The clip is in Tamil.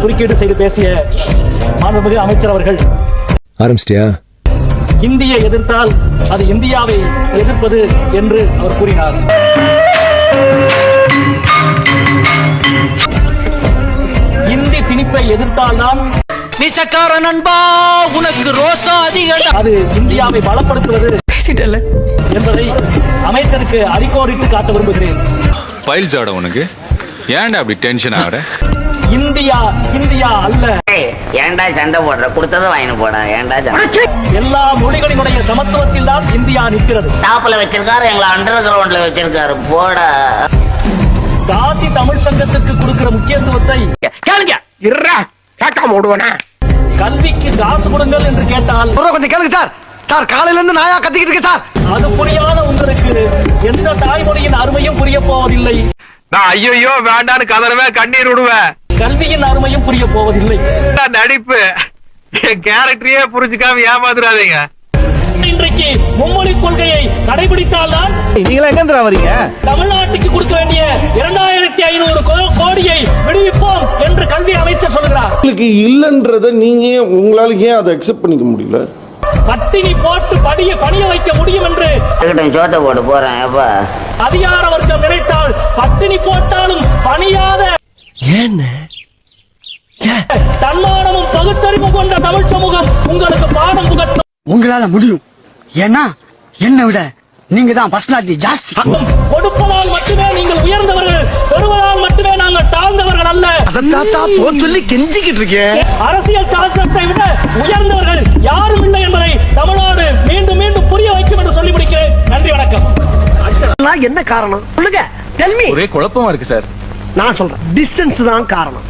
குறுக்கீடு செய்து பேசிய மாண்புமிகு அமைச்சர் அவர்கள் ஆரம்பிச்சிட்டியா? இந்தியை எதிர்த்தால் அது இந்தியாவை எதிர்ப்பது என்று அவர் கூறினார். இந்தி திணிப்பை எதிர்த்தால்தான் மிசக்கார நண்பா உனக்கு ரோசா அதிகம் அது இந்தியாவை பலப்படுத்துவது என்பதை அமைச்சருக்கு அடிக்கோடிட்டு காட்ட விரும்புகிறேன். ஃபைல்ஸ் ஆட உனக்கு? ஏன்டா அப்படி டென்ஷன் ஆகுற? இந்தியா இந்தியா அல்ல. ஏன்டா சண்டை போடுற? கொடுத்ததை வாங்கிட்டு போடா ஏன்டா சண்டை? எல்லா மொழிகளினுடைய சமத்துவத்தில் தான் இந்தியா நிற்கிறது. டாப்ல வச்சிருக்காரு எங்களை அண்டர் கிரவுண்ட்ல வச்சிருக்காரு. போடா. காசி தமிழ் சங்கத்திற்கு கொடுக்கிற முக்கியத்துவத்தை கேளுங்க. இருடா கேட்காம விடுவேனா கல்விக்கு காசு கொடுங்கள் என்று கேட்டால் கொஞ்சம் கேளுங்க சார். சார் காலையில இருந்து நாயா கத்திக்கிட்டு இருக்கு சார். அது புரியாத உங்களுக்கு எந்த தாய்மொழியின் அருமையும் புரிய போவதில்லை. நான் ஐயோ வேண்டான்னு கதறவே கண்ணீர் விடுவேன். கல்வியின் அருமையும் புரிய போவதில்லை. நடிப்பு கேரக்டரையே புரிஞ்சுக்காம ஏமாத்துறாதீங்க இன்றைக்கு மும்மொழி கொள்கையை கடைபிடித்தால்தான் நீங்களா எங்க வரீங்க தமிழ்நாட்டுக்கு கொடுக்க வேண்டிய இரண்டாயிரத்தி ஐநூறு கோடியை விடுவிப்போம் என்று கல்வி அமைச்சர் சொல்கிறார். உங்களுக்கு இல்லைன்றத நீங்க ஏன் உங்களால ஏன் அதை அக்செப்ட் பண்ணிக்க முடியல? பட்டினி போட்டு படிய பணிய வைக்க முடியும் என்று சோத்தை போட்டு போறேன் எப்பா அதிகார வர்க்கம் நினைத்தால் பட்டினி போட்டாலும் பணியாத தன்மானமும் பகுத்தறிவும் கொண்ட தமிழ் சமூகம் உங்களுக்கு பாடம் புகட்டும் உங்களால முடியும். ஏன்னா என்னை விட நீங்க தான் பர்சனாலிட்டி ஜாஸ்தி. கொடுப்பதால் மட்டுமே நீங்கள் உயர்ந்தவர்கள் பெறுவதால் மட்டுமே நாங்கள் தாழ்ந்தவர்கள் அல்ல. தாத்தா போ சொல்லி கெஞ்சிக்கிட்டு இருக்கேன் அரசியல் சாசனத்தை விட உயர்ந்தவர்கள் யாரும் இல்லை என்பதை தமிழ்நாடு மீண்டும் மீண்டும் புரிய வைக்கும் என்று சொல்லி முடிக்கிறேன் நன்றி வணக்கம். என்ன காரணம்? சொல்லுங்க. டெல் மீ ஒரே குழப்பமா இருக்கு சார். நான் சொல்றேன். டிஸ்டன்ஸ் தான் காரணம்.